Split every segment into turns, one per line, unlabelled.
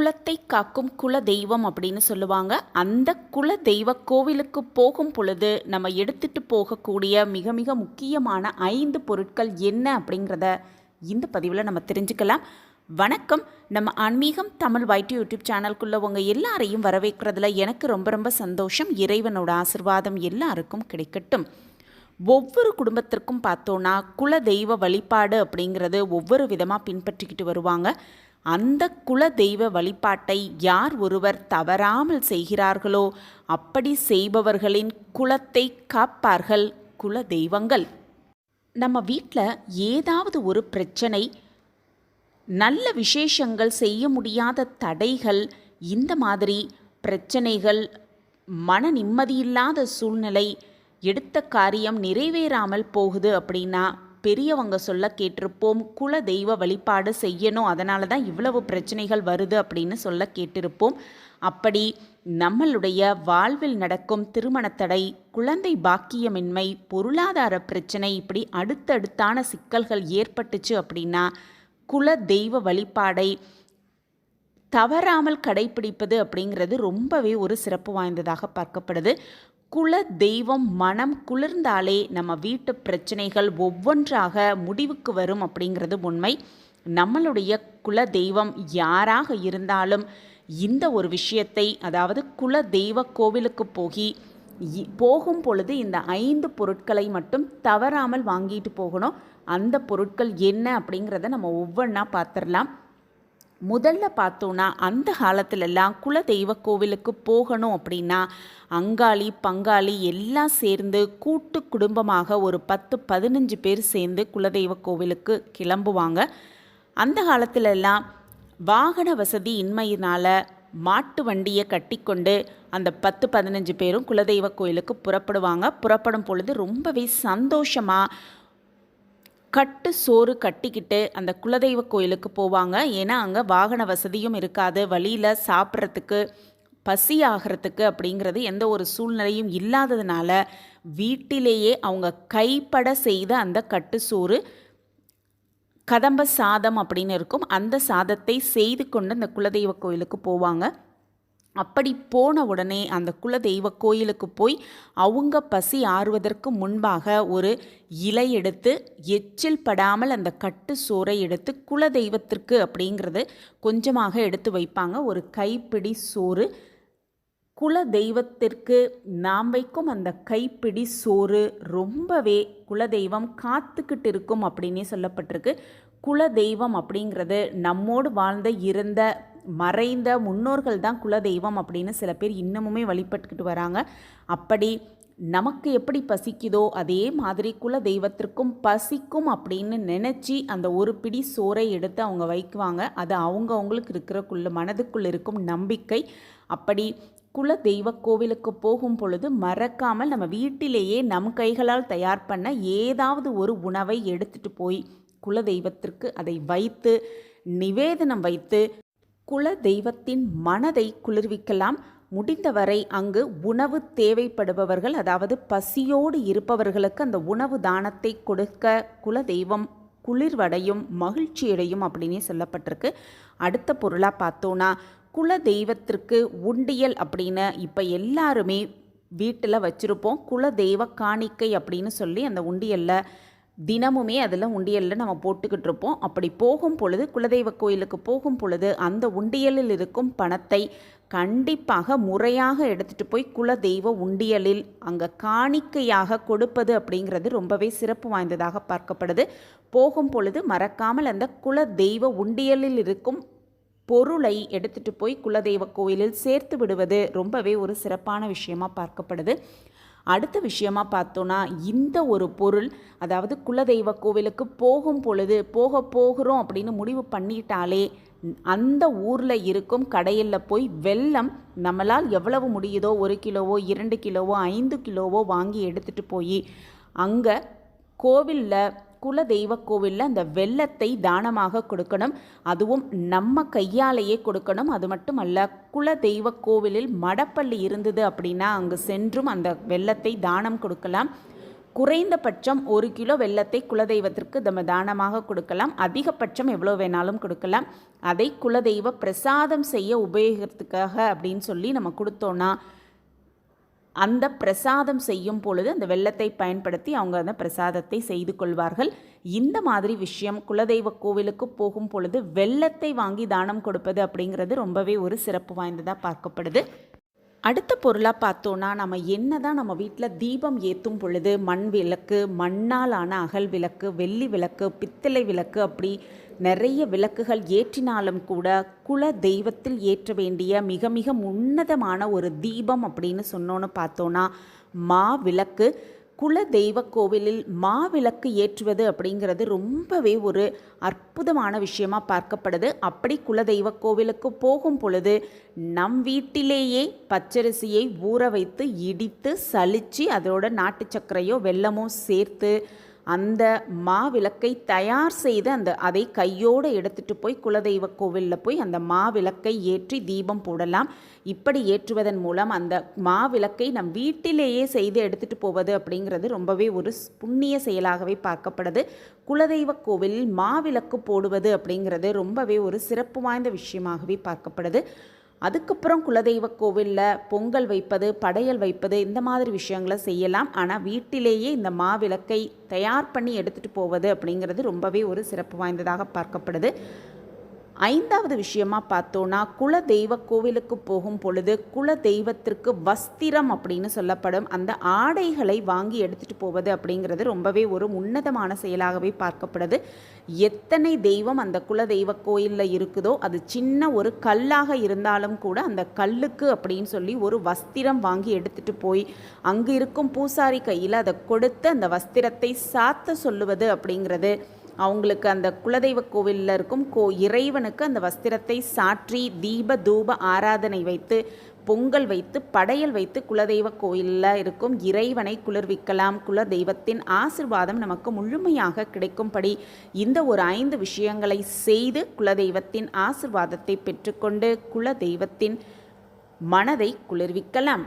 குலத்தை காக்கும் குல தெய்வம் அப்படின்னு சொல்லுவாங்க. அந்த குல தெய்வ கோவிலுக்கு போகும் பொழுது நம்ம எடுத்துட்டு போகக்கூடிய மிக மிக முக்கியமான ஐந்து பொருட்கள் என்ன அப்படிங்கிறத இந்த பதிவில் நம்ம தெரிஞ்சுக்கலாம். வணக்கம். நம்ம ஆன்மீகம் தமிழ் வைட்டி யூடியூப் சேனல்குள்ளே உங்கள் எல்லாரையும் வரவேற்கிறதுல எனக்கு ரொம்ப ரொம்ப சந்தோஷம். இறைவனோட ஆசிர்வாதம் எல்லாருக்கும் கிடைக்கட்டும். ஒவ்வொரு குடும்பத்திற்கும் பார்த்தோன்னா குல தெய்வ வழிபாடு அப்படிங்கிறது ஒவ்வொரு விதமாக பின்பற்றிக்கிட்டு வருவாங்க. அந்த குல தெய்வ வழிபாட்டை யார் ஒருவர் தவறாமல் செய்கிறார்களோ அப்படி செய்பவர்களின் குலத்தை காப்பார்கள் குல தெய்வங்கள். நம்ம வீட்டில் ஏதாவது ஒரு பிரச்சனை நல்ல விசேஷங்கள் செய்ய முடியாத தடைகள் இந்த மாதிரி பிரச்சனைகள் மன நிம்மதியில்லாத சூழ்நிலை எடுத்த காரியம் நிறைவேறாமல் போகுது அப்படின்னா பெரியவங்க சொல்ல கேட்டிருப்போம் குல தெய்வ வழிபாடு செய்யணும் அதனால தான் இவ்வளவு பிரச்சனைகள் வருது அப்படின்னு சொல்ல கேட்டிருப்போம். அப்படி நம்மளுடைய வாழ்வில் நடக்கும் திருமணத்தடை குழந்தை பாக்கியமின்மை பொருளாதார பிரச்சனை இப்படி அடுத்தடுத்தான சிக்கல்கள் ஏற்பட்டுச்சு அப்படின்னா குல தெய்வ வழிபாடை தவறாமல் கடைபிடிப்பது அப்படிங்கிறது ரொம்பவே ஒரு சிறப்பு வாய்ந்ததாக பார்க்கப்படுது. குல தெய்வம் மனம் குளிர்ந்தாலே நம்ம வீட்டு பிரச்சனைகள் ஒவ்வொன்றாக முடிவுக்கு வரும் அப்படிங்கிறது உண்மை. நம்மளுடைய குல தெய்வம் யாராக இருந்தாலும் இந்த ஒரு விஷயத்தை அதாவது குல தெய்வ கோவிலுக்கு போகி இ- போகும் பொழுது இந்த ஐந்து பொருட்களை மட்டும் தவறாமல் வாங்கிட்டு போகணும். அந்த பொருட்கள் என்ன அப்படிங்கிறத நம்ம ஒவ்வொன்றா பார்த்துடலாம். முதல்ல பார்த்தோன்னா அந்த காலத்துலலாம் குல தெய்வ கோவிலுக்கு போகணும் அப்படின்னா அங்காளி பங்காளி எல்லாம் சேர்ந்து கூட்டு குடும்பமாக ஒரு பத்து பதினஞ்சு பேர் சேர்ந்து குலதெய்வ கோவிலுக்கு கிளம்புவாங்க. அந்த காலத்துலலாம் வாகன வசதி இன்மையினால் மாட்டு வண்டியை கட்டிக்கொண்டு அந்த பத்து பதினஞ்சு பேரும் குலதெய்வ கோயிலுக்கு புறப்படுவாங்க. புறப்படும் பொழுது ரொம்பவே சந்தோஷமாக கட்டு சோறு கட்டிக்கிட்டு அந்த குலதெய்வ கோயிலுக்கு போவாங்க. ஏன்னா அங்கே வாகன வசதியும் இருக்காது. வழியில் சாப்பிட்றதுக்கு பசி ஆகிறதுக்கு அப்படிங்கிறது எந்த ஒரு சூழ்நிலையும் இல்லாததுனால வீட்டிலேயே அவங்க கைப்பட செய்த அந்த கட்டு சோறு கதம்ப சாதம் அப்படின்னு இருக்கும். அந்த சாதத்தை செய்து கொண்டு அந்த குலதெய்வ கோயிலுக்கு போவாங்க. அப்படி போன உடனே அந்த குலதெய்வ கோயிலுக்கு போய் அவங்க பசி ஆறுவதற்கு முன்பாக ஒரு இலை எடுத்து எச்சில் படாமல் அந்த கட்டு சோறை எடுத்து குலதெய்வத்திற்கு அப்படிங்கிறது கொஞ்சமாக எடுத்து வைப்பாங்க. ஒரு கைப்பிடி சோறு. குல தெய்வத்திற்கு நாம் வைக்கும் அந்த கைப்பிடி சோறு ரொம்பவே குலதெய்வம் காத்துக்கிட்டு இருக்கும் அப்படின்னே சொல்லப்பட்டிருக்கு. குல தெய்வம் அப்படிங்கிறது நம்மோடு வாழ்ந்த இருந்த மறைந்த முன்னோர்கள் தான் குலதெய்வம் அப்படின்னு சில பேர் இன்னமுமே வழிபட்டுக்கிட்டு வராங்க. அப்படி நமக்கு எப்படி பசிக்குதோ அதே மாதிரி குல தெய்வத்திற்கும் பசிக்கும் அப்படின்னு நினச்சி அந்த ஒரு பிடி சோறை எடுத்து அவங்க வைக்குவாங்க. அது அவங்க அவங்களுக்கு இருக்கிறக்குள்ள மனதுக்குள்ளே இருக்கும் நம்பிக்கை. அப்படி குல தெய்வ கோவிலுக்கு போகும் பொழுது மறக்காமல் நம்ம வீட்டிலேயே நம் கைகளால் தயார் பண்ண ஏதாவது ஒரு உணவை எடுத்துட்டு போய் குல தெய்வத்திற்கு அதை வைத்து நிவேதனம் வைத்து குல தெய்வத்தின் மனதை குளிர்விக்கலாம். முடிந்தவரை அங்கு உணவு தேவைப்படுபவர்கள் அதாவது பசியோடு இருப்பவர்களுக்கு அந்த உணவு தானத்தை கொடுக்க குல தெய்வம் குளிர்வடையும் மகிழ்ச்சியடையும் அப்படின்னே சொல்லப்பட்டிருக்கு. அடுத்த பொருளாக பார்த்தோன்னா குல தெய்வத்திற்கு உண்டியல் அப்படின்னு இப்போ எல்லாருமே வீட்டில் வச்சுருப்போம். குல தெய்வ காணிக்கை அப்படின்னு சொல்லி அந்த உண்டியலில் தினமுமே அதில் உண்டியலில் நம்ம போட்டுக்கிட்டு இருப்போம். அப்படி போகும் பொழுது குலதெய்வ கோயிலுக்கு போகும் பொழுது அந்த உண்டியலில் இருக்கும் பணத்தை கண்டிப்பாக முறையாக எடுத்துகிட்டு போய் குலதெய்வ உண்டியலில் அங்கே காணிக்கையாக கொடுப்பது அப்படிங்கிறது ரொம்பவே சிறப்பு வாய்ந்ததாக பார்க்கப்படுது. போகும் பொழுது மறக்காமல் அந்த குலதெய்வ உண்டியலில் இருக்கும் பொருளை எடுத்துகிட்டு போய் குலதெய்வ கோயிலில் சேர்த்து விடுவது ரொம்பவே ஒரு சிறப்பான விஷயமா பார்க்கப்படுது. அடுத்த விஷயமா பார்த்தோன்னா இந்த ஒரு பொருள் அதாவது குலதெய்வ கோவிலுக்கு போகும் பொழுது போக போகிறோம் அப்படின்னு முடிவு பண்ணிட்டாலே அந்த ஊரில் இருக்கும் கடையில் போய் வெள்ளம் நம்மளால் எவ்வளவு முடியுதோ ஒரு கிலோவோ இரண்டு கிலோவோ ஐந்து கிலோவோ வாங்கி எடுத்துகிட்டு போய் அங்கே கோவிலில் குல தெய்வ கோவிலில் அந்த வெள்ளத்தை தானமாக கொடுக்கணும். அதுவும் நம்ம கையாலேயே கொடுக்கணும். அது மட்டுமல்ல குல தெய்வ கோவிலில் மடப்பள்ளி இருந்தது அப்படின்னா அங்கு சென்றும் அந்த வெள்ளத்தை தானம் கொடுக்கலாம். குறைந்தபட்சம் ஒரு கிலோ வெள்ளத்தை குலதெய்வத்திற்கு நம்ம தானமாக கொடுக்கலாம். அதிகபட்சம் எவ்வளோ வேணாலும் கொடுக்கலாம். அதை குலதெய்வ பிரசாதம் செய்ய உபயோகத்துக்காக அப்படின்னு சொல்லி நம்ம கொடுத்தோன்னா அந்த பிரசாதம் செய்யும் பொழுது அந்த வெள்ளத்தை பயன்படுத்தி அவங்க அந்த பிரசாதத்தை செய்து கொள்வார்கள். இந்த மாதிரி விஷயம் குலதெய்வ கோவிலுக்கு போகும் பொழுது வெள்ளத்தை வாங்கி தானம் கொடுப்பது அப்படிங்கிறது ரொம்பவே ஒரு சிறப்பு வாய்ந்ததாக பார்க்கப்படுது. அடுத்த பொருளாக பார்த்தோன்னா நம்ம என்ன தான் நம்ம வீட்டில் தீபம் ஏற்றும் பொழுது மண் விளக்கு மண்ணால் ஆன அகல் விளக்கு வெள்ளி விளக்கு பித்தளை விளக்கு அப்படி நிறைய விளக்குகள் ஏற்றினாலும் கூட குல தெய்வத்தில் ஏற்ற வேண்டிய மிக மிக உன்னதமான ஒரு தீபம் அப்படின்னு சொன்னோன்னு பார்த்தோன்னா மா விளக்கு. குல தெய்வ கோவிலில் மாவிளக்கு ஏற்றுவது அப்படிங்கிறது ரொம்பவே ஒரு அற்புதமான விஷயமா பார்க்கப்படுது. அப்படி குலதெய்வ கோவிலுக்கு போகும் பொழுது நம் வீட்டிலேயே பச்சரிசியை ஊற வைத்து இடித்து சலித்து அதோட நாட்டு சர்க்கரையோ வெல்லமோ சேர்த்து அந்த மாவிளக்கை தயார் செய்து அந்த அதை கையோடு எடுத்துட்டு போய் குலதெய்வ கோவிலில் போய் அந்த மாவிளக்கை ஏற்றி தீபம் போடலாம். இப்படி ஏற்றுவதன் மூலம் அந்த மாவிளக்கை நம் வீட்டிலேயே செய்து எடுத்துகிட்டு போவது அப்படிங்கிறது ரொம்பவே ஒரு புண்ணிய செயலாகவே பார்க்கப்படுது. குலதெய்வ கோவிலில் மாவிளக்கு போடுவது அப்படிங்கிறது ரொம்பவே ஒரு சிறப்பு வாய்ந்த விஷயமாகவே பார்க்கப்படுது. அதுக்கப்புறம் குலதெய்வ கோவிலில் பொங்கல் வைப்பது படையல் வைப்பது இந்த மாதிரி விஷயங்களை செய்யலாம். ஆனால் வீட்டிலேயே இந்த மாவிளக்கை தயார் பண்ணி எடுத்துகிட்டு போவது அப்படிங்கிறது ரொம்பவே ஒரு சிறப்பு வாய்ந்ததாக பார்க்கப்படுது. ஐந்தாவது விஷயமா பார்த்தோன்னா குல தெய்வ கோவிலுக்கு போகும் பொழுது குல தெய்வத்திற்கு வஸ்திரம் அப்படின்னு சொல்லப்படும் அந்த ஆடைகளை வாங்கி எடுத்துகிட்டு போவது அப்படிங்கிறது ரொம்பவே ஒரு உன்னதமான செயலாகவே பார்க்கப்படுது. எத்தனை தெய்வம் அந்த குல தெய்வ கோயிலில் இருக்குதோ அது சின்ன ஒரு கல்லாக இருந்தாலும் கூட அந்த கல்லுக்கு அப்படின்னு சொல்லி ஒரு வஸ்திரம் வாங்கி எடுத்துகிட்டு போய் அங்கு இருக்கும் பூசாரி கையில் அதை கொடுத்து அந்த வஸ்திரத்தை சாத்த சொல்லுவது அப்படிங்கிறது அவங்களுக்கு அந்த குலதெய்வ கோவிலில் இருக்கும் கோ இறைவனுக்கு அந்த வஸ்திரத்தை சாற்றி தீப தூப ஆராதனை வைத்து பொங்கல் வைத்து படையல் வைத்து குலதெய்வ கோயிலில் இருக்கும் இறைவனை குளிர்விக்கலாம். குல தெய்வத்தின் ஆசிர்வாதம் நமக்கு முழுமையாக கிடைக்கும்படி இந்த ஒரு ஐந்து விஷயங்களை செய்து குலதெய்வத்தின் ஆசிர்வாதத்தை பெற்றுக்கொண்டு குல தெய்வத்தின் மனதை குளிர்விக்கலாம்.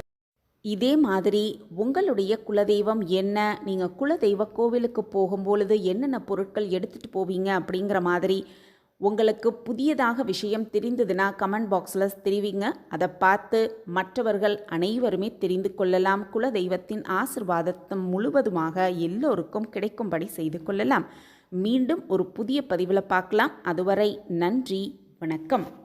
இதே மாதிரி உங்களுடைய குலதெய்வம் என்ன? நீங்கள் குலதெய்வ கோவிலுக்கு போகும்பொழுது என்னென்ன பொருட்கள் எடுத்துகிட்டு போவீங்க அப்படிங்கிற மாதிரி உங்களுக்கு புதியதாக விஷயம் தெரிந்ததுன்னா கமெண்ட் பாக்ஸில் தெரிவிங்க. அதை பார்த்து மற்றவர்கள் அனைவருமே தெரிந்து கொள்ளலாம். குலதெய்வத்தின் ஆசிர்வாதத்தம் முழுவதுமாக எல்லோருக்கும் கிடைக்கும்படி செய்து கொள்ளலாம். மீண்டும் ஒரு புதிய பதிவில் பார்க்கலாம். அதுவரை நன்றி வணக்கம்.